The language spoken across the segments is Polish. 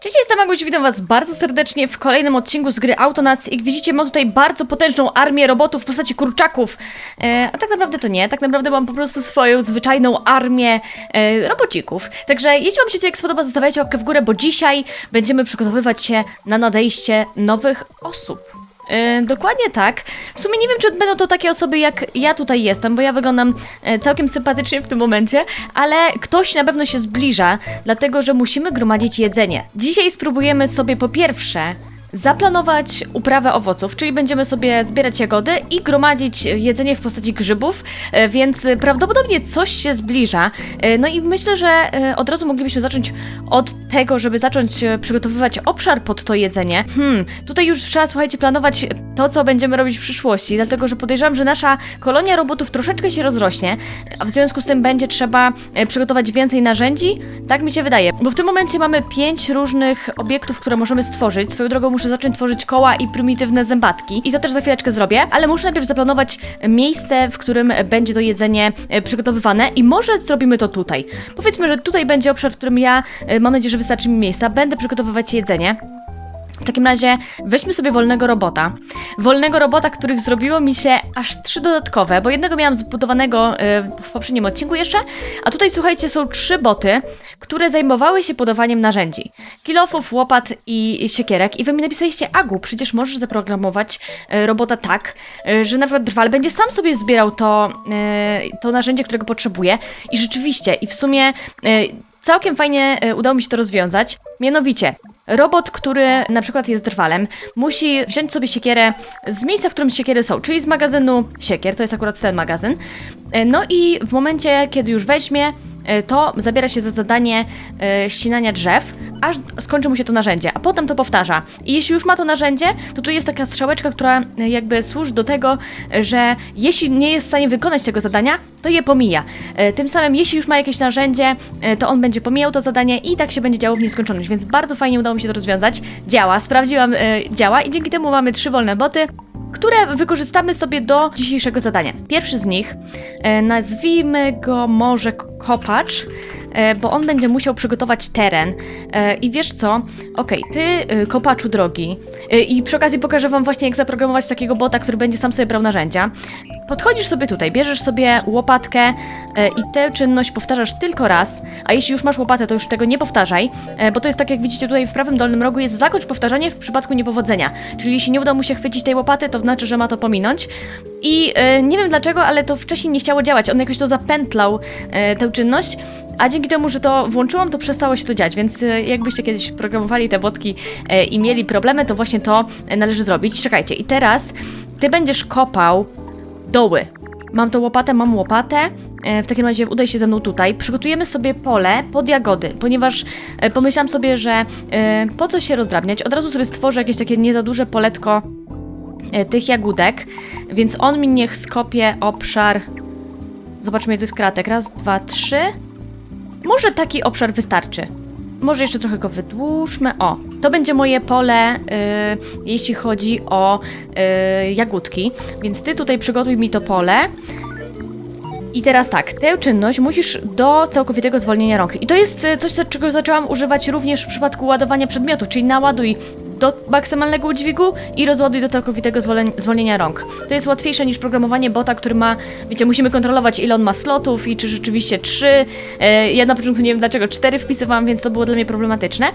Cześć, jestem Aguś, witam was bardzo serdecznie w kolejnym odcinku z gry Autonauts. Jak widzicie, mam tutaj bardzo potężną armię robotów w postaci kurczaków. E, a tak naprawdę to nie, tak naprawdę mam po prostu swoją zwyczajną armię e, robocików. Także jeśli wam się odcinek spodoba, zostawiajcie łapkę w górę, bo dzisiaj będziemy przygotowywać się na nadejście nowych osób. E, dokładnie tak. W sumie nie wiem, czy będą to takie osoby jak ja tutaj jestem, bo ja wyglądam e, całkiem sympatycznie w tym momencie, ale ktoś na pewno się zbliża, dlatego że musimy gromadzić jedzenie. Dzisiaj spróbujemy sobie po pierwsze zaplanować uprawę owoców, czyli będziemy sobie zbierać jagody i gromadzić jedzenie w postaci grzybów, e, więc prawdopodobnie coś się zbliża. E, No i myślę, że e, od razu moglibyśmy zacząć od tego, żeby zacząć przygotowywać obszar pod to jedzenie. Hmm, tutaj już trzeba, słuchajcie, planować to, co będziemy robić w przyszłości, dlatego że podejrzewam, że nasza kolonia robotów troszeczkę się rozrośnie, a w związku z tym będzie trzeba przygotować więcej narzędzi, tak mi się wydaje. Bo w tym momencie mamy pięć różnych obiektów, które możemy stworzyć. Swoją drogą muszę zacząć tworzyć koła i prymitywne zębatki i to też za chwileczkę zrobię, ale muszę najpierw zaplanować miejsce, w którym będzie to jedzenie e, przygotowywane i może zrobimy to tutaj. Powiedzmy, że tutaj będzie obszar, w którym ja, e, mam nadzieję, że wystarczy mi miejsca, będę przygotowywać jedzenie. W takim razie weźmy sobie wolnego robota. Wolnego robota, których zrobiło mi się aż trzy dodatkowe, bo jednego miałam zbudowanego y, w poprzednim odcinku jeszcze, a tutaj słuchajcie, są trzy boty, które zajmowały się podawaniem narzędzi. Kilofów, łopat i siekierek. I wy mi napisaliście, Agu, przecież możesz zaprogramować y, robota tak, y, że na przykład drwal będzie sam sobie zbierał to, to narzędzie, którego potrzebuje. I rzeczywiście, i w sumie Całkiem fajnie udało mi się to rozwiązać. Mianowicie, robot, który na przykład jest drwalem, musi wziąć sobie siekierę z miejsca, w którym siekiery są, czyli z magazynu siekier, to jest akurat ten magazyn. Y, No i w momencie, kiedy już weźmie, to zabiera się za zadanie y, ścinania drzew, aż skończy mu się to narzędzie, a potem to powtarza. I jeśli już ma to narzędzie, to tu jest taka strzałeczka, która y, jakby służy do tego, że jeśli nie jest w stanie wykonać tego zadania, to je pomija. Tym samym, jeśli już ma jakieś narzędzie, to on będzie pomijał to zadanie i tak się będzie działo w nieskończoność, więc bardzo fajnie udało mi się to rozwiązać. Działa, sprawdziłam, działa i dzięki temu mamy trzy wolne boty, które wykorzystamy sobie do dzisiejszego zadania. Pierwszy z nich, e, nazwijmy go może kopacz, e, bo on będzie musiał przygotować teren. E, I wiesz co? Okej, ty, e, kopaczu drogi, i przy okazji pokażę wam właśnie, jak zaprogramować takiego bota, który będzie sam sobie brał narzędzia. Podchodzisz sobie tutaj, bierzesz sobie łopatkę i tę czynność powtarzasz tylko raz, a jeśli już masz łopatę, to już tego nie powtarzaj, bo to jest tak, jak widzicie tutaj w prawym dolnym rogu jest zakończ powtarzanie w przypadku niepowodzenia. Czyli jeśli nie uda mu się chwycić tej łopaty, to znaczy, że ma to pominąć. I e, nie wiem dlaczego, ale to wcześniej nie chciało działać. On jakoś to zapętlał, e, tę czynność. A dzięki temu, że to włączyłam, to przestało się to dziać, więc e, jakbyście kiedyś programowali te botki e, i mieli problemy, to właśnie to e, należy zrobić. Czekajcie, i teraz ty będziesz kopał doły. Mam tą łopatę, mam łopatę. E, W takim razie udaj się ze mną tutaj. Przygotujemy sobie pole pod jagody, ponieważ e, pomyślałam sobie, że po co się rozdrabniać? Od razu sobie stworzę jakieś takie nie za duże poletko tych jagódek, więc on mi niech skopie obszar. Zobaczmy, to jest kratek. Raz, dwa, trzy. Może taki obszar wystarczy. Może jeszcze trochę go wydłużmy. O, to będzie moje pole, y, jeśli chodzi o y, jagódki. Więc ty tutaj przygotuj mi to pole. I teraz tak, tę czynność musisz do całkowitego zwolnienia rąk. I to jest coś, co- czego zaczęłam używać również w przypadku ładowania przedmiotów, czyli naładuj do maksymalnego udźwigu i rozładuj do całkowitego zwolnienia rąk. To jest łatwiejsze niż programowanie bota, który ma, wiecie, musimy kontrolować ile on ma slotów i czy rzeczywiście trzy. E, ja na początku nie wiem dlaczego cztery wpisywałam, więc to było dla mnie problematyczne,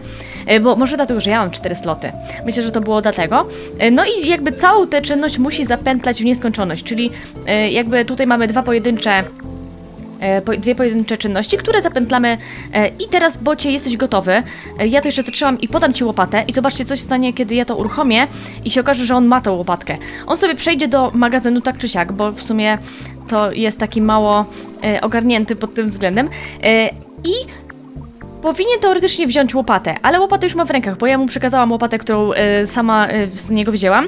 e, bo może dlatego, że ja mam cztery sloty. Myślę, że to było dlatego. E, no i jakby całą tę czynność musi zapętlać w nieskończoność, czyli jakby tutaj mamy dwa pojedyncze po- dwie pojedyncze czynności, które zapętlamy e, i teraz bocie jesteś gotowy. E, Ja to jeszcze zatrzymam i podam ci łopatę i zobaczcie co się stanie, kiedy ja to uruchomię i się okaże, że on ma tą łopatkę. On sobie przejdzie do magazynu tak czy siak, bo w sumie to jest taki mało e, ogarnięty pod tym względem. E, I powinien teoretycznie wziąć łopatę, ale łopatę już ma w rękach, bo ja mu przekazałam łopatę, którą e, sama e, z niego wzięłam.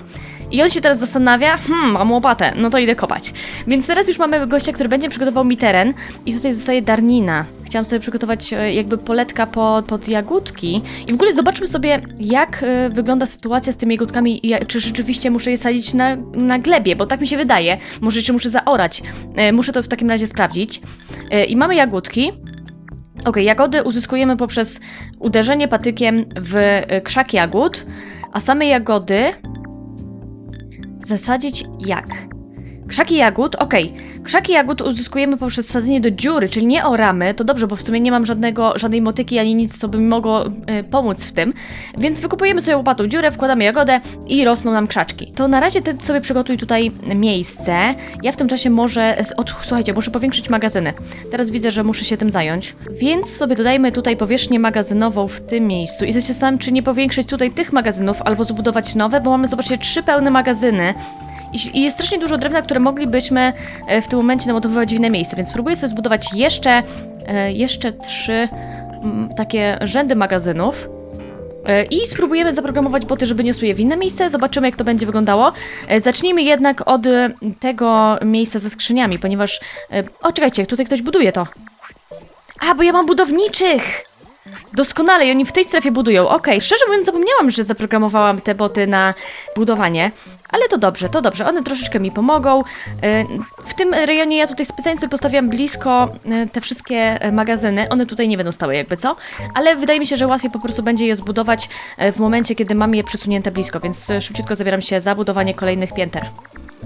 I on się teraz zastanawia, hmm, mam łopatę, no to idę kopać. Więc teraz już mamy gościa, który będzie przygotował mi teren i tutaj zostaje darnina. Chciałam sobie przygotować e, jakby poletka pod, pod jagódki. I w ogóle zobaczmy sobie, jak e, wygląda sytuacja z tymi jagódkami czy rzeczywiście muszę je sadzić na, na glebie, bo tak mi się wydaje. Może jeszcze muszę zaorać. E, Muszę to w takim razie sprawdzić. I mamy jagódki. Okej, jagody uzyskujemy poprzez uderzenie patykiem w krzak jagód, a same jagody zasadzić jak? Krzaki jagód, okej. Krzaki jagód uzyskujemy poprzez wsadzenie do dziury, czyli nie oramy, to dobrze, bo w sumie nie mam żadnego, żadnej motyki ani nic, co by mi mogło e, pomóc w tym. Więc wykupujemy sobie łopatą dziurę, wkładamy jagodę i rosną nam krzaczki. To na razie ty sobie przygotuj tutaj miejsce. Ja w tym czasie może... Słuchajcie, muszę powiększyć magazyny. Teraz widzę, że muszę się tym zająć. Więc sobie dodajmy tutaj powierzchnię magazynową w tym miejscu i zastanawiam, czy nie powiększyć tutaj tych magazynów albo zbudować nowe, bo mamy, zobaczcie, trzy pełne magazyny. I- jest strasznie dużo drewna, które moglibyśmy e, w tym momencie namotowywać w inne miejsce, więc spróbuję sobie zbudować jeszcze, e, jeszcze trzy mm, takie rzędy magazynów. E, I spróbujemy zaprogramować boty, żeby niosły je w inne miejsce. Zobaczymy, jak to będzie wyglądało. Zacznijmy jednak od tego miejsca ze skrzyniami, ponieważ. O, czekajcie, tutaj ktoś buduje to. A, bo ja mam budowniczych! Doskonale, i oni w tej strefie budują. Okej, szczerze mówiąc, zapomniałam, że zaprogramowałam te boty na budowanie. Ale to dobrze, to dobrze, one troszeczkę mi pomogą. E, W tym rejonie ja tutaj specjalnie sobie postawiam blisko e, te wszystkie e, magazyny. One tutaj nie będą stały, jakby co. Ale wydaje mi się, że łatwiej po prostu będzie je zbudować w momencie, kiedy mam je przesunięte blisko, więc szybciutko zabieram się za budowanie kolejnych pięter.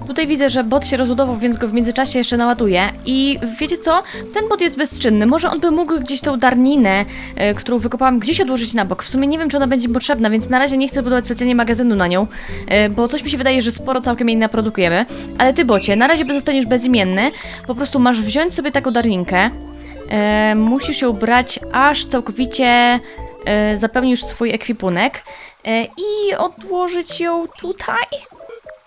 Tutaj widzę, że bot się rozbudował, więc go w międzyczasie jeszcze naładuję. I wiecie co? Ten bot jest bezczynny. Może on by mógł gdzieś tą darninę, e, którą wykopałam, gdzieś odłożyć na bok. W sumie nie wiem, czy ona będzie potrzebna, więc na razie nie chcę budować specjalnie magazynu na nią, e, bo coś mi się wydaje, że sporo całkiem jej naprodukujemy. Ale ty, bocie, na razie zostaniesz bezimienny. Po prostu masz wziąć sobie taką darninkę. E, musisz ją brać, aż całkowicie zapełnisz swój ekwipunek i odłożyć ją tutaj.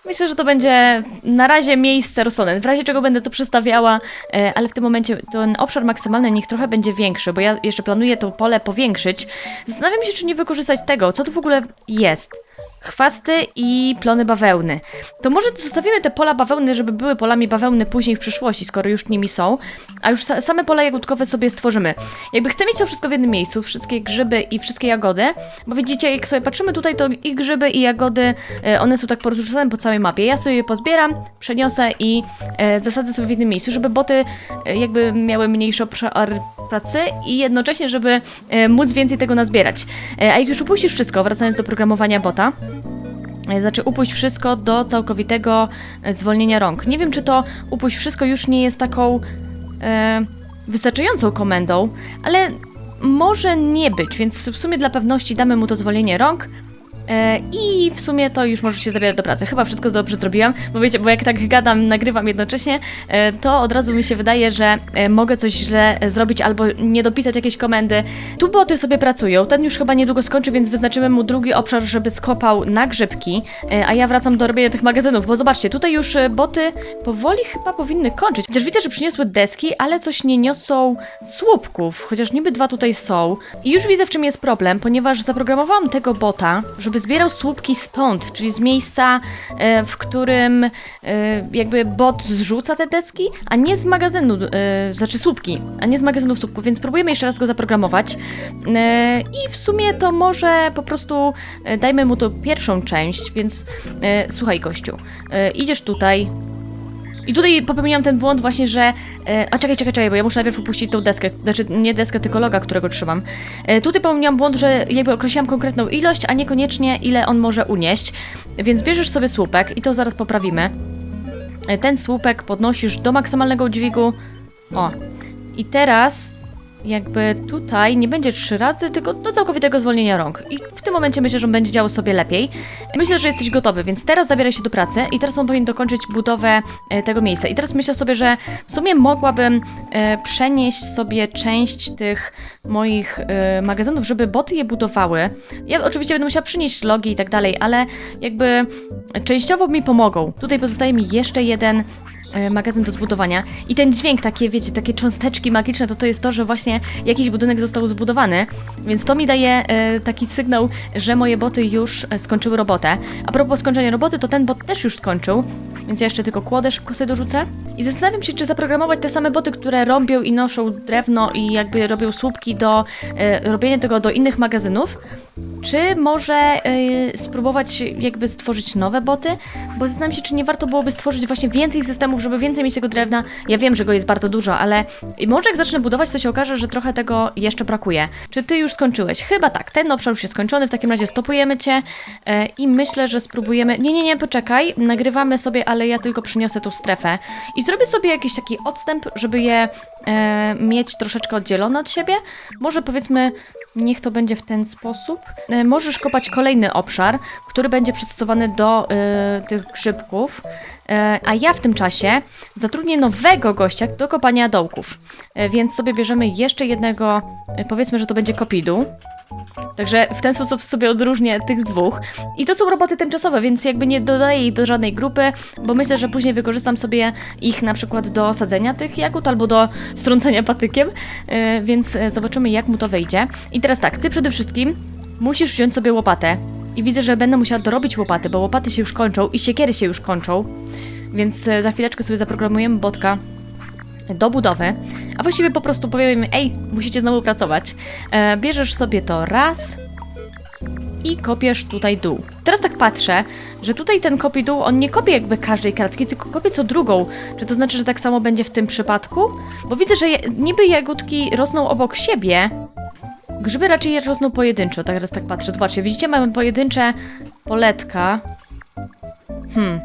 Myślę, że to będzie na razie miejsce Rosonen, w razie czego będę to przestawiała, e, ale w tym momencie ten obszar maksymalny niech trochę będzie większy, bo ja jeszcze planuję to pole powiększyć. Zastanawiam się, czy nie wykorzystać tego, co tu w ogóle jest. Chwasty i plony bawełny. To może zostawimy te pola bawełny, żeby były polami bawełny później w przyszłości, skoro już nimi są, a już sa same pola jagódkowe sobie stworzymy. Jakby chcę mieć to wszystko w jednym miejscu, wszystkie grzyby i wszystkie jagody, bo widzicie, jak sobie patrzymy tutaj, to i grzyby i jagody, e, one są tak porozrzucane po całej mapie. Ja sobie je pozbieram, przeniosę i e, zasadzę sobie w jednym miejscu, żeby boty e, jakby miały mniejszy obszar pracy i jednocześnie, żeby móc więcej tego nazbierać. A jak już upuścisz wszystko, wracając do programowania bota, E, Znaczy upuść wszystko do całkowitego e, zwolnienia rąk. Nie wiem, czy to upuść wszystko już nie jest taką e, wystarczającą komendą, ale może nie być, więc w sumie dla pewności damy mu to zwolnienie rąk. E, I w sumie to już może się zabierać do pracy. Chyba wszystko dobrze zrobiłam, bo wiecie, bo jak tak gadam, nagrywam jednocześnie, e, to od razu mi się wydaje, że e, mogę coś źle zrobić albo nie dopisać jakiejś komendy. Tu boty sobie pracują, ten już chyba niedługo skończy, więc wyznaczymy mu drugi obszar, żeby skopał na grzybki, e, a ja wracam do robienia tych magazynów, bo zobaczcie, tutaj już boty powoli chyba powinny kończyć. Chociaż widzę, że przyniosły deski, ale coś nie niosą słupków, chociaż niby dwa tutaj są. I już widzę, w czym jest problem, ponieważ zaprogramowałam tego bota, żeby zbierał słupki stąd, czyli z miejsca, e, w którym e, jakby bot zrzuca te deski, a nie z magazynu, e, znaczy słupki, a nie z magazynów słupków, więc próbujemy jeszcze raz go zaprogramować. I w sumie to może po prostu dajmy mu tą pierwszą część, więc słuchaj gościu, idziesz tutaj, i tutaj popełniłam ten błąd właśnie, że... E, a czekaj, czekaj, czekaj, bo ja muszę najpierw upuścić tą deskę. Znaczy, nie deskę, tylko loga, którego trzymam. E, tutaj popełniłam błąd, że jakby określiłam konkretną ilość, a niekoniecznie ile on może unieść. Więc bierzesz sobie słupek i to zaraz poprawimy. E, ten słupek podnosisz do maksymalnego dźwigu. O. I teraz jakby tutaj nie będzie trzy razy, tylko do całkowitego zwolnienia rąk. I w tym momencie myślę, że będzie działał sobie lepiej. Myślę, że jesteś gotowy, więc teraz zabieraj się do pracy i teraz on powinien dokończyć budowę e, tego miejsca. I teraz myślę sobie, że w sumie mogłabym e, przenieść sobie część tych moich e, magazynów, żeby boty je budowały. Ja oczywiście będę musiała przynieść logi i tak dalej, ale jakby częściowo mi pomogą. Tutaj pozostaje mi jeszcze jeden magazyn do zbudowania. I ten dźwięk, takie wiecie, takie cząsteczki magiczne, to to jest to, że właśnie jakiś budynek został zbudowany, więc to mi daje e, taki sygnał, że moje boty już e, skończyły robotę. A propos skończenia roboty, to ten bot też już skończył, więc ja jeszcze tylko kłodę szybko sobie dorzucę. I zastanawiam się, czy zaprogramować te same boty, które rąbią i noszą drewno i jakby robią słupki do e, robienia tego do innych magazynów, czy może e, spróbować jakby stworzyć nowe boty, bo zastanawiam się, czy nie warto byłoby stworzyć właśnie więcej systemów, żeby więcej mieć tego drewna. Ja wiem, że go jest bardzo dużo, ale może jak zacznę budować, to się okaże, że trochę tego jeszcze brakuje. Czy ty już skończyłeś? Chyba tak, ten obszar już jest skończony, w takim razie stopujemy cię e, i myślę, że spróbujemy... Nie, nie, nie, poczekaj, nagrywamy sobie, ale ja tylko przyniosę tą strefę i zrobię sobie jakiś taki odstęp, żeby je e, mieć troszeczkę oddzielone od siebie. Może powiedzmy, niech to będzie w ten sposób. E, możesz kopać kolejny obszar, który będzie przystosowany do e, tych grzybków, e, a ja w tym czasie zatrudnię nowego gościa do kopania dołków. E, więc sobie bierzemy jeszcze jednego, e, powiedzmy, że to będzie kopidu. Także w ten sposób sobie odróżnię tych dwóch. I to są roboty tymczasowe, więc jakby nie dodaję ich do żadnej grupy, bo myślę, że później wykorzystam sobie ich na przykład do sadzenia tych jagód albo do strącenia patykiem, e, więc e, zobaczymy jak mu to wyjdzie. I teraz tak, ty przede wszystkim musisz wziąć sobie łopatę. I widzę, że będę musiała dorobić łopaty, bo łopaty się już kończą i siekiery się już kończą. Więc e, za chwileczkę sobie zaprogramujemy botka do budowy, a właściwie po prostu powiemy, ej, musicie znowu pracować. E, bierzesz sobie to raz i kopiesz tutaj dół. Teraz tak patrzę, że tutaj ten kopi dół, on nie kopie jakby każdej kratki, tylko kopie co drugą. Czy to znaczy, że tak samo będzie w tym przypadku? Bo widzę, że je, niby jagódki rosną obok siebie, grzyby raczej rosną pojedynczo, tak teraz tak patrzę. Zobaczcie, widzicie, mamy pojedyncze poletka. Hmm,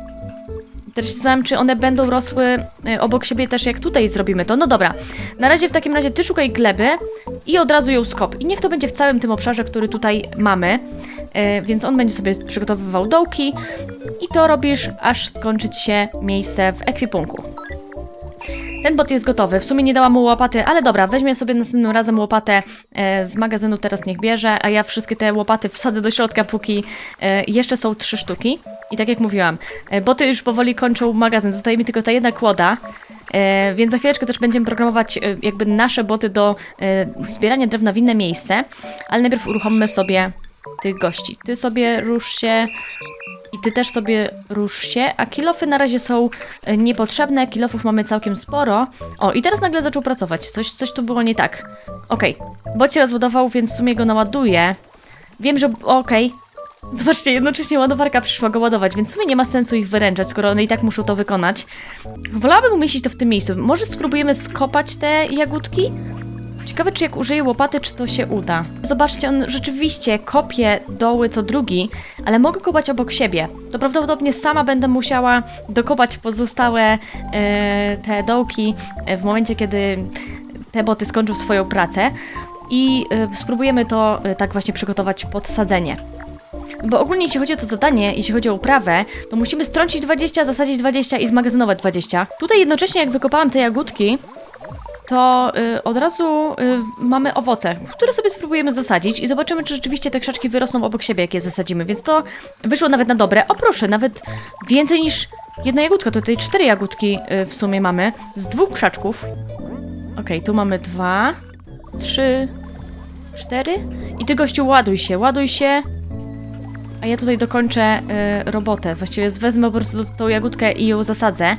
też się zastanawiam, czy one będą rosły y, obok siebie też jak tutaj zrobimy to. No dobra, na razie w takim razie ty szukaj gleby i od razu ją skop. I niech to będzie w całym tym obszarze, który tutaj mamy. Y, więc on będzie sobie przygotowywał dołki i to robisz, aż skończyć się miejsce w ekwipunku. Ten bot jest gotowy. W sumie nie dałam mu łopaty, ale dobra, weźmie sobie następnym razem łopatę e, z magazynu, teraz niech bierze, a ja wszystkie te łopaty wsadzę do środka, póki e, jeszcze są trzy sztuki. I tak jak mówiłam, e, boty już powoli kończą magazyn, zostaje mi tylko ta jedna kłoda. E, więc za chwileczkę też będziemy programować e, jakby nasze boty do e, zbierania drewna w inne miejsce, ale najpierw uruchommy sobie tych gości. Ty sobie rusz się ty też sobie rusz się, a kilofy na razie są e, niepotrzebne, kilofów mamy całkiem sporo. O, i teraz nagle zaczął pracować, coś, coś tu było nie tak. Okej, bot się rozbudował, więc w sumie go naładuję. Wiem, że... okej. Zobaczcie, jednocześnie ładowarka przyszła go ładować, więc w sumie nie ma sensu ich wyręczać, skoro one i tak muszą to wykonać. Wolałabym umieścić to w tym miejscu. Może spróbujemy skopać te jagódki? Ciekawe, czy jak użyję łopaty, czy to się uda. Zobaczcie, on rzeczywiście kopie doły co drugi, ale mogę kopać obok siebie. To prawdopodobnie sama będę musiała dokopać pozostałe e, te dołki e, w momencie, kiedy te boty skończą swoją pracę i e, spróbujemy to e, tak właśnie przygotować pod sadzenie. Bo ogólnie jeśli chodzi o to zadanie, jeśli chodzi o uprawę, to musimy strącić 20, zasadzić 20 i zmagazynować 20. Tutaj jednocześnie jak wykopałam te jagódki, to y, od razu y, mamy owoce, które sobie spróbujemy zasadzić i zobaczymy, czy rzeczywiście te krzaczki wyrosną obok siebie, jak je zasadzimy. Więc to wyszło nawet na dobre. O proszę, nawet więcej niż jedna jagódka. Tutaj cztery jagódki y, w sumie mamy z dwóch krzaczków. Okej, tu mamy dwa, trzy, cztery. I ty gościu ładuj się, ładuj się. A ja tutaj dokończę y, robotę. Właściwie wezmę po prostu tą jagódkę i ją zasadzę. Y,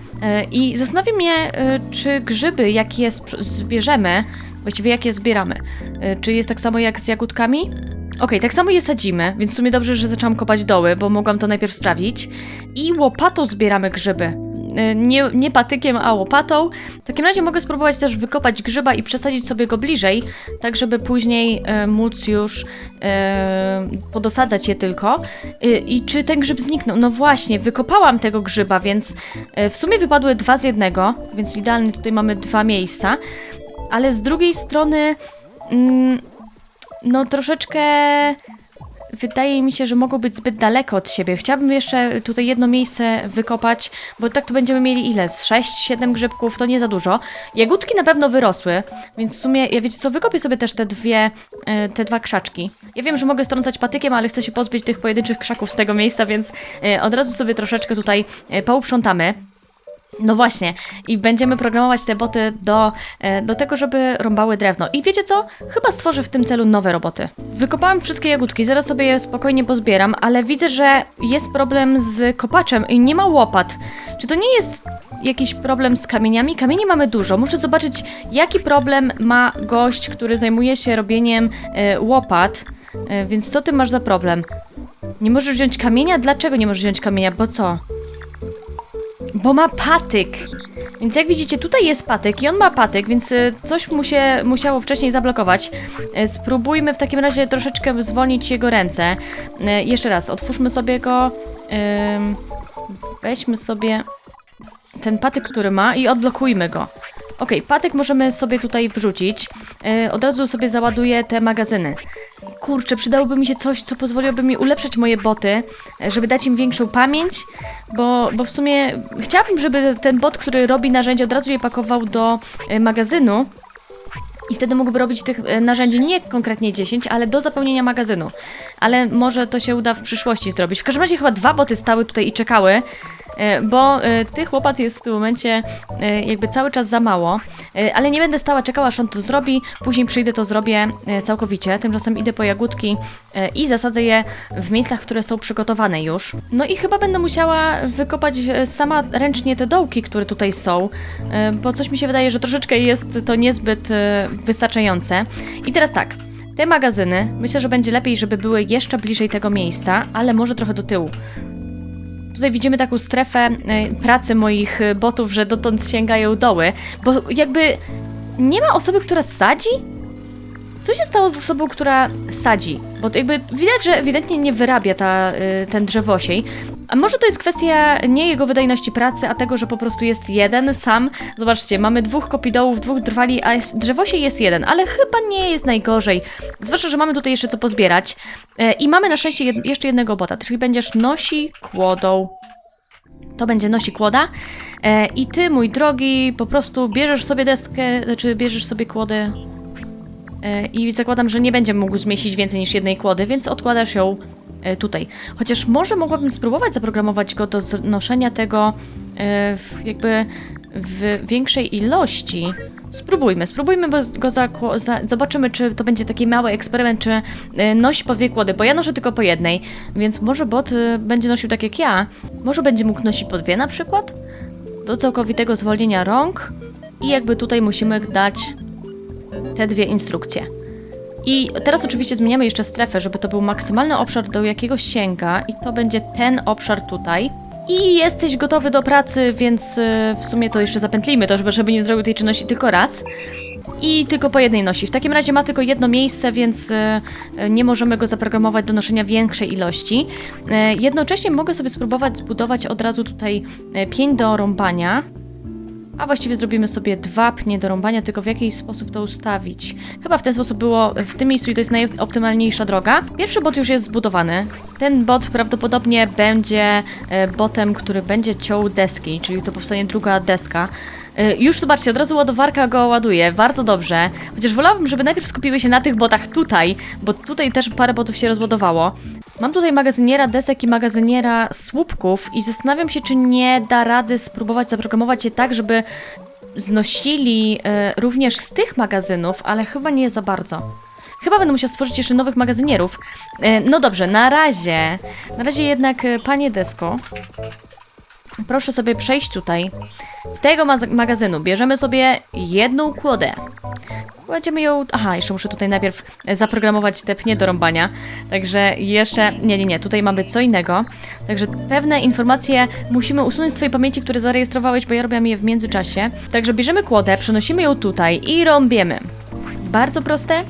I zastanawiam mnie, y, czy grzyby, jak je sprz- zbierzemy, właściwie jak je zbieramy, y, czy jest tak samo jak z jagódkami? Okej, tak samo je sadzimy, więc w sumie dobrze, że zaczęłam kopać doły, bo mogłam to najpierw sprawdzić. I łopatą zbieramy grzyby. Y, Nie, nie patykiem, a łopatą. W takim razie mogę spróbować też wykopać grzyba i przesadzić sobie go bliżej, tak żeby później e, móc już e, podosadzać je tylko. Y, I czy ten grzyb zniknął? No właśnie, wykopałam tego grzyba, więc e, w sumie wypadły dwa z jednego, więc idealnie tutaj mamy dwa miejsca. Ale z drugiej strony, mm, no troszeczkę wydaje mi się, że mogą być zbyt daleko od siebie. Chciałabym jeszcze tutaj jedno miejsce wykopać, bo tak to będziemy mieli ile? Z 6-7 grzybków, to nie za dużo. Jagódki na pewno wyrosły, więc w sumie, ja wiecie co, wykopię sobie też te dwie, e, te dwa krzaczki. Ja wiem, że mogę strącać patykiem, ale chcę się pozbyć tych pojedynczych krzaków z tego miejsca, więc e, od razu sobie troszeczkę tutaj e, pouprzątamy. No właśnie, i będziemy programować te boty do, e, do tego, żeby rąbały drewno. I wiecie co? Chyba stworzę w tym celu nowe roboty. Wykopałam wszystkie jagódki, zaraz sobie je spokojnie pozbieram, ale widzę, że jest problem z kopaczem i nie ma łopat. Czy to nie jest jakiś problem z kamieniami? Kamieni mamy dużo. Muszę zobaczyć, jaki problem ma gość, który zajmuje się robieniem e, łopat. E, więc co ty masz za problem? Nie możesz wziąć kamienia? Dlaczego nie możesz wziąć kamienia? Bo co? Bo ma patyk. Więc jak widzicie, tutaj jest patyk i on ma patyk, więc y, coś mu się musiało wcześniej zablokować. Y, Spróbujmy w takim razie troszeczkę zwolnić jego ręce. Y, Jeszcze raz, otwórzmy sobie go. Weźmy sobie ten patyk, który ma i odblokujmy go. Okej, patyk możemy sobie tutaj wrzucić. Od razu sobie załaduję te magazyny. Kurczę, przydałoby mi się coś, co pozwoliłoby mi ulepszać moje boty, e, żeby dać im większą pamięć, bo, bo w sumie chciałabym, żeby ten bot, który robi narzędzie, od razu je pakował do e, magazynu. I wtedy mógłby robić tych e, narzędzi nie konkretnie 10, ale do zapełnienia magazynu. Ale może to się uda w przyszłości zrobić. W każdym razie chyba dwa boty stały tutaj i czekały, bo e, tych łopat jest w tym momencie e, jakby cały czas za mało. E, Ale nie będę stała czekała, aż on to zrobi. Później przyjdę, to zrobię e, całkowicie. Tymczasem idę po jagódki e, i zasadzę je w miejscach, które są przygotowane już. No i chyba będę musiała wykopać e, sama ręcznie te dołki, które tutaj są, e, bo coś mi się wydaje, że troszeczkę jest to niezbyt e, wystarczające. I teraz tak. Te magazyny, myślę, że będzie lepiej, żeby były jeszcze bliżej tego miejsca, ale może trochę do tyłu. Tutaj widzimy taką strefę e, pracy moich e, botów, że dotąd sięgają doły, bo jakby nie ma osoby, która sadzi? Co się stało z osobą, która sadzi? Bo to jakby widać, że ewidentnie nie wyrabia ta, y, ten drzewosiej. A może to jest kwestia nie jego wydajności pracy, a tego, że po prostu jest jeden sam. Zobaczcie, mamy dwóch kopidołów, dwóch drwali, a drzewosiej jest jeden, ale chyba nie jest najgorzej. Zwłaszcza, że mamy tutaj jeszcze co pozbierać. E, I mamy na szczęście jed jeszcze jednego bota, czyli będziesz nosi kłodą. To będzie nosi kłoda. E, I ty, mój drogi, po prostu bierzesz sobie deskę, znaczy bierzesz sobie kłodę E, i zakładam, że nie będzie mógł zmieścić więcej niż jednej kłody, więc odkładasz ją e, tutaj. Chociaż może mogłabym spróbować zaprogramować go do znoszenia tego e, w, jakby w większej ilości. Spróbujmy, spróbujmy go zakło- za, zobaczymy, czy to będzie taki mały eksperyment, czy e, nosi po dwie kłody, bo ja noszę tylko po jednej, więc może bot e, będzie nosił tak jak ja. Może będzie mógł nosić po dwie na przykład? Do całkowitego zwolnienia rąk. I jakby tutaj musimy dać te dwie instrukcje. I teraz oczywiście zmieniamy jeszcze strefę, żeby to był maksymalny obszar, do jakiego sięga i to będzie ten obszar tutaj. I jesteś gotowy do pracy, więc y, w sumie to jeszcze zapętlimy to, żeby, nie zrobił tej czynności tylko raz. I tylko po jednej nosi. W takim razie ma tylko jedno miejsce, więc y, y, nie możemy go zaprogramować do noszenia większej ilości. Jednocześnie mogę sobie spróbować zbudować od razu tutaj pień do rąbania. A właściwie zrobimy sobie dwa pnie do rąbania, tylko w jaki sposób to ustawić? Chyba w ten sposób było w tym miejscu i to jest najoptymalniejsza droga. Pierwszy bot już jest zbudowany. Ten bot prawdopodobnie będzie e, botem, który będzie ciął deski, czyli to powstanie druga deska. E, Już zobaczcie, od razu ładowarka go ładuje, bardzo dobrze. Chociaż wolałabym, żeby najpierw skupiły się na tych botach tutaj, bo tutaj też parę botów się rozładowało. Mam tutaj magazyniera desek i magazyniera słupków i zastanawiam się, czy nie da rady spróbować zaprogramować je tak, żeby znosili e, również z tych magazynów, ale chyba nie za bardzo. Chyba będę musiała stworzyć jeszcze nowych magazynierów. E, no dobrze, na razie. Na razie jednak, panie desko, proszę sobie przejść tutaj. Z tego ma- magazynu bierzemy sobie jedną kłodę. Kładziemy ją. Aha, jeszcze muszę tutaj najpierw zaprogramować te pnie do rąbania. Także jeszcze. Nie, nie, nie, tutaj mamy co innego. Także pewne informacje musimy usunąć z Twojej pamięci, które zarejestrowałeś, bo ja robiłam je w międzyczasie. Także bierzemy kłodę, przenosimy ją tutaj i rąbiemy. Bardzo proste.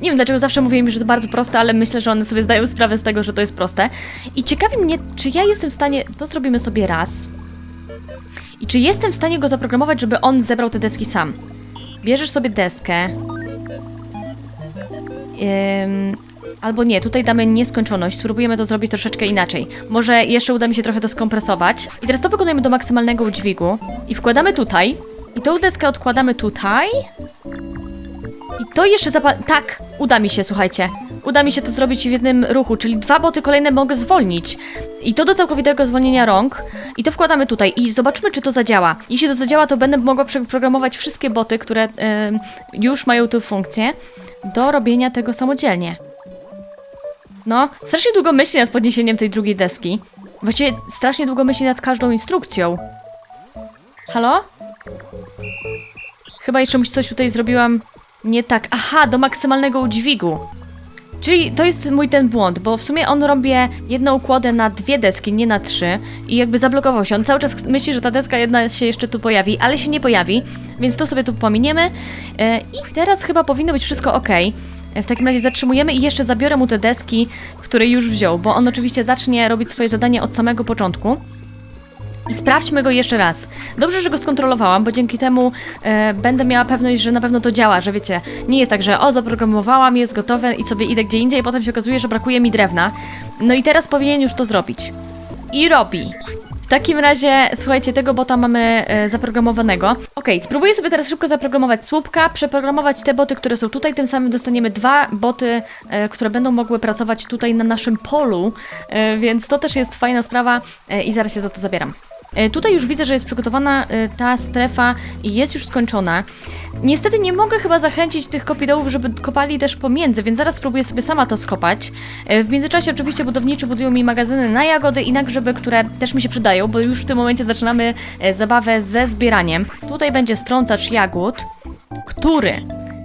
Nie wiem dlaczego zawsze mówię im, że to bardzo proste, ale myślę, że one sobie zdają sprawę z tego, że to jest proste. I ciekawi mnie, czy ja jestem w stanie. To zrobimy sobie raz. I czy jestem w stanie go zaprogramować, żeby on zebrał te deski sam? Bierzesz sobie deskę. Ym, albo nie, tutaj damy nieskończoność. Spróbujemy to zrobić troszeczkę inaczej. Może jeszcze uda mi się trochę to skompresować. I teraz to wykonujemy do maksymalnego udźwigu. I wkładamy tutaj. I tą deskę odkładamy tutaj. I to jeszcze zapa... Tak, uda mi się, słuchajcie. uda mi się to zrobić w jednym ruchu, czyli dwa boty kolejne mogę zwolnić. I to do całkowitego zwolnienia rąk. I to wkładamy tutaj i zobaczmy, czy to zadziała. Jeśli to zadziała, to będę mogła przeprogramować wszystkie boty, które już mają tę funkcję, do robienia tego samodzielnie. No, strasznie długo myśli nad podniesieniem tej drugiej deski. Właściwie strasznie długo myśli nad każdą instrukcją. Halo? Chyba jeszcze coś tutaj zrobiłam nie tak. Aha, do maksymalnego udźwigu. Czyli to jest mój ten błąd, bo w sumie on robi jedną kłodę na dwie deski, nie na trzy i jakby zablokował się. On cały czas myśli, że ta deska jedna się jeszcze tu pojawi, ale się nie pojawi, więc to sobie tu pominiemy. E, I teraz chyba powinno być wszystko ok. E, W takim razie zatrzymujemy i jeszcze zabiorę mu te deski, które już wziął, bo on oczywiście zacznie robić swoje zadanie od samego początku. Sprawdźmy go jeszcze raz. Dobrze, że go skontrolowałam, bo dzięki temu e, będę miała pewność, że na pewno to działa, że wiecie, nie jest tak, że o, zaprogramowałam, jest gotowe i sobie idę gdzie indziej, potem się okazuje, że brakuje mi drewna. No i teraz powinien już to zrobić. I robi. W takim razie, słuchajcie, tego bota mamy e, zaprogramowanego. Okej, spróbuję sobie teraz szybko zaprogramować słupka, przeprogramować te boty, które są tutaj, tym samym dostaniemy dwa boty, e, które będą mogły pracować tutaj na naszym polu, e, więc to też jest fajna sprawa e, i zaraz się za to zabieram. E, Tutaj już widzę, że jest przygotowana e, ta strefa i jest już skończona. Niestety nie mogę chyba zachęcić tych kopidołów, żeby kopali też pomiędzy, więc zaraz spróbuję sobie sama to skopać. E, W międzyczasie oczywiście budowniczy budują mi magazyny na jagody i na grzyby, które też mi się przydają, bo już w tym momencie zaczynamy zabawę ze zbieraniem. Tutaj będzie strącacz jagód, który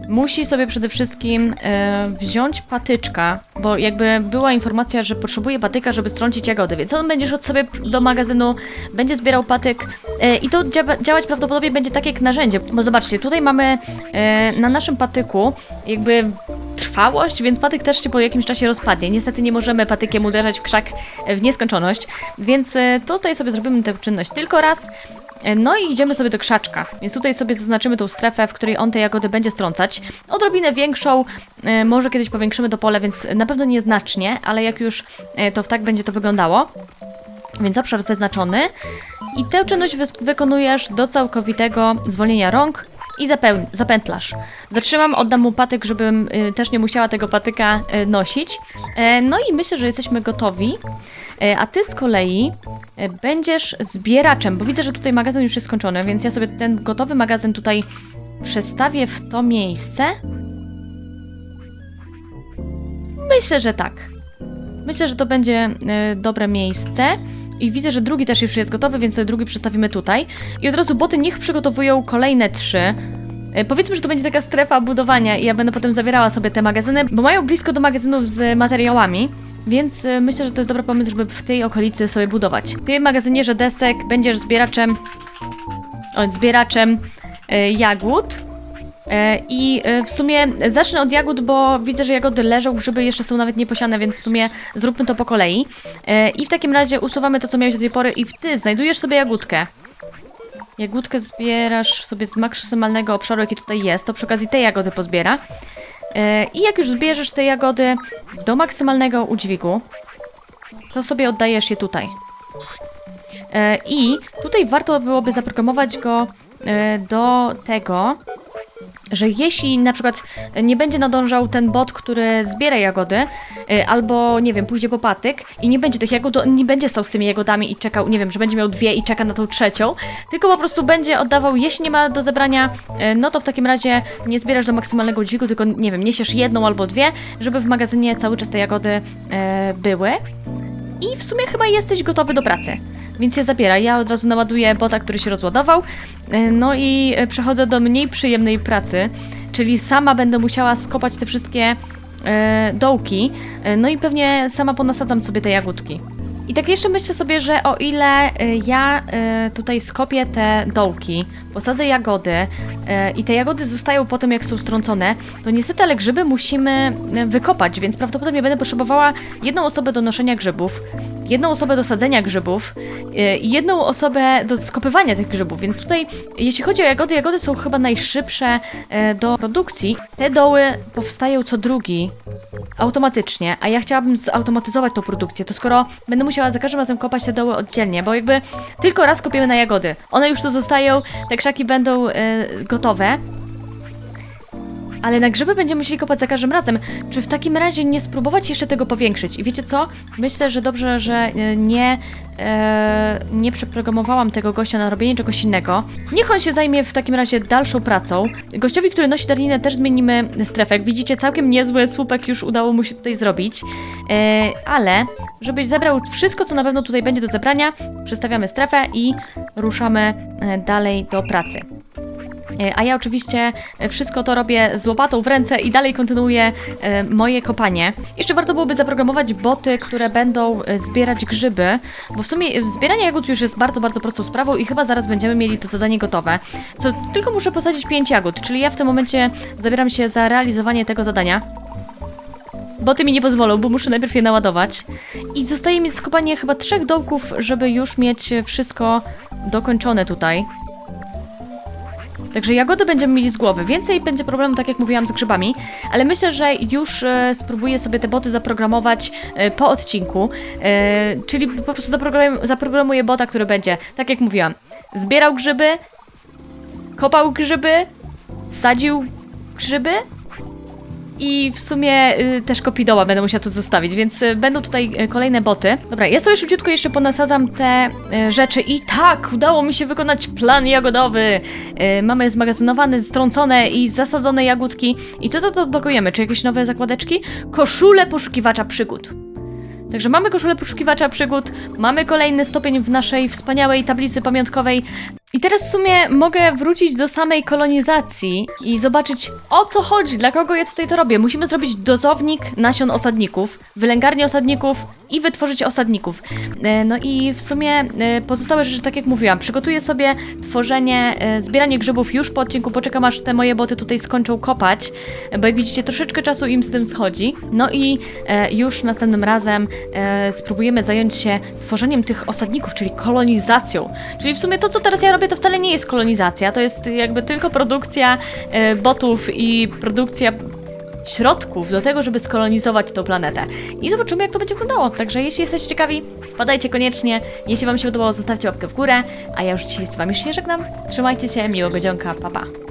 musi sobie przede wszystkim e, wziąć patyczka, bo jakby była informacja, że potrzebuje patyka, żeby strącić jagody, więc on będzie szedł sobie do magazynu, będzie zbierał patyk e, i to dzia- działać prawdopodobnie będzie tak jak narzędzie, bo zobaczcie, tutaj mamy e, na naszym patyku jakby trwałość, więc patyk też się po jakimś czasie rozpadnie. Niestety nie możemy patykiem uderzać w krzak e, w nieskończoność, więc e, tutaj sobie zrobimy tę czynność tylko raz. No i idziemy sobie do krzaczka, więc tutaj sobie zaznaczymy tą strefę, w której on te jagody będzie strącać. Odrobinę większą, e, może kiedyś powiększymy to pole, więc na pewno nieznacznie, ale jak już e, to tak będzie to wyglądało. Więc obszar wyznaczony i tę czynność wykonujesz do całkowitego zwolnienia rąk i zapeł- zapętlasz. Zatrzymam, oddam mu patyk, żebym y, też nie musiała tego patyka y, nosić. E, no i myślę, że jesteśmy gotowi. E, a ty z kolei e, będziesz zbieraczem, bo widzę, że tutaj magazyn już jest skończony, więc ja sobie ten gotowy magazyn tutaj przestawię w to miejsce. Myślę, że tak. Myślę, że to będzie e, dobre miejsce. I widzę, że drugi też już jest gotowy, więc ten drugi przestawimy tutaj. I od razu boty niech przygotowują kolejne trzy. E, Powiedzmy, że to będzie taka strefa budowania i ja będę potem zabierała sobie te magazyny, bo mają blisko do magazynów z materiałami. Więc e, myślę, że to jest dobry pomysł, żeby w tej okolicy sobie budować. Ty, magazynierze desek, będziesz zbieraczem. O, zbieraczem e, jagód. E, I e, w sumie zacznę od jagód, bo widzę, że jagody leżą, grzyby jeszcze są nawet nieposiane, więc w sumie zróbmy to po kolei. E, I w takim razie usuwamy to, co miałeś do tej pory i ty znajdujesz sobie jagódkę. Jagódkę zbierasz sobie z maksymalnego obszaru, jaki tutaj jest, to przy okazji tej jagody pozbiera. I jak już zbierzesz te jagody do maksymalnego udźwigu, to sobie oddajesz je tutaj. I tutaj warto byłoby zaprogramować go do tego, że jeśli na przykład nie będzie nadążał ten bot, który zbiera jagody, y, albo nie wiem, pójdzie po patyk i nie będzie tych jagód, to nie będzie stał z tymi jagodami i czekał, nie wiem, że będzie miał dwie i czeka na tą trzecią, tylko po prostu będzie oddawał, jeśli nie ma do zebrania, y, no to w takim razie nie zbierasz do maksymalnego dźwigu, tylko nie wiem, niesiesz jedną albo dwie, żeby w magazynie cały czas te jagody y, były. I w sumie chyba jesteś gotowy do pracy. Więc się zabiera. Ja od razu naładuję bota, który się rozładował. E, No i e, przechodzę do mniej przyjemnej pracy, czyli sama będę musiała skopać te wszystkie e, dołki. No i pewnie sama ponasadzam sobie te jagódki. I tak jeszcze myślę sobie, że o ile e, ja e, tutaj skopię te dołki, posadzę jagody e, i te jagody zostają potem jak są strącone, to niestety ale grzyby musimy wykopać, więc prawdopodobnie będę potrzebowała jedną osobę do noszenia grzybów, jedną osobę do sadzenia grzybów e, i jedną osobę do skopywania tych grzybów, więc tutaj jeśli chodzi o jagody, jagody są chyba najszybsze e, do produkcji. Te doły powstają co drugi automatycznie, a ja chciałabym zautomatyzować tą produkcję, to skoro będę musiała za każdym razem kopać te doły oddzielnie, bo jakby tylko raz kopiemy na jagody, one już tu zostają, te krzaki będą e, gotowe, ale na grzyby będziemy musieli kopać za każdym razem. Czy w takim razie nie spróbować jeszcze tego powiększyć? I wiecie co? Myślę, że dobrze, że e, nie, e, nie przeprogramowałam tego gościa na robienie czegoś innego. Niech on się zajmie w takim razie dalszą pracą. Gościowi, który nosi daninę, też zmienimy strefę. Jak widzicie, całkiem niezły słupek już udało mu się tutaj zrobić. E, ale, żebyś zebrał wszystko, co na pewno tutaj będzie do zebrania, przestawiamy strefę i ruszamy e, dalej do pracy. E, A ja oczywiście e, wszystko to robię z łopatą w ręce i dalej kontynuuję e, moje kopanie. Jeszcze warto byłoby zaprogramować boty, które będą zbierać grzyby, bo w sumie zbieranie jagód już jest bardzo, bardzo prostą sprawą i chyba zaraz będziemy mieli to zadanie gotowe. Co tylko muszę posadzić 5 jagód, czyli ja w tym momencie zabieram się za realizowanie tego zadania. Boty mi nie pozwolą, bo muszę najpierw je naładować. I zostaje mi skopanie chyba trzech dołków, żeby już mieć wszystko dokończone tutaj. Także jagody będziemy mieli z głowy. Więcej będzie problemu, tak jak mówiłam, z grzybami, ale myślę, że już e, spróbuję sobie te boty zaprogramować e, po odcinku. E, czyli po prostu zaprogram zaprogramuję bota, który będzie, tak jak mówiłam, zbierał grzyby, kopał grzyby, sadził grzyby i w sumie y, też kopidoła będę musiała tu zostawić, więc y, będą tutaj y, kolejne boty. Dobra, ja sobie szybciutko jeszcze ponasadzam te rzeczy i tak, udało mi się wykonać plan jagodowy. Mamy zmagazynowane, strącone i zasadzone jagódki. I co to odblokujemy? Czy jakieś nowe zakładeczki? Koszulę poszukiwacza przygód. Także mamy koszulę poszukiwacza przygód, mamy kolejny stopień w naszej wspaniałej tablicy pamiątkowej. I teraz w sumie mogę wrócić do samej kolonizacji i zobaczyć o co chodzi, dla kogo ja tutaj to robię. Musimy zrobić dozownik nasion osadników, wylęgarnię osadników i wytworzyć osadników. E, No i w sumie e, pozostałe rzeczy, tak jak mówiłam, przygotuję sobie tworzenie, e, zbieranie grzybów już po odcinku, poczekam aż te moje boty tutaj skończą kopać, bo jak widzicie troszeczkę czasu im z tym schodzi. No i już następnym razem spróbujemy zająć się tworzeniem tych osadników, czyli kolonizacją. Czyli w sumie to, co teraz ja robię, to wcale nie jest kolonizacja, to jest jakby tylko produkcja e, botów i produkcja środków do tego, żeby skolonizować tę planetę. I zobaczymy, jak to będzie wyglądało. Także jeśli jesteście ciekawi, wpadajcie koniecznie. Jeśli Wam się podobało, zostawcie łapkę w górę. A ja już dzisiaj z Wami się żegnam. Trzymajcie się, miłego dzionka, pa pa.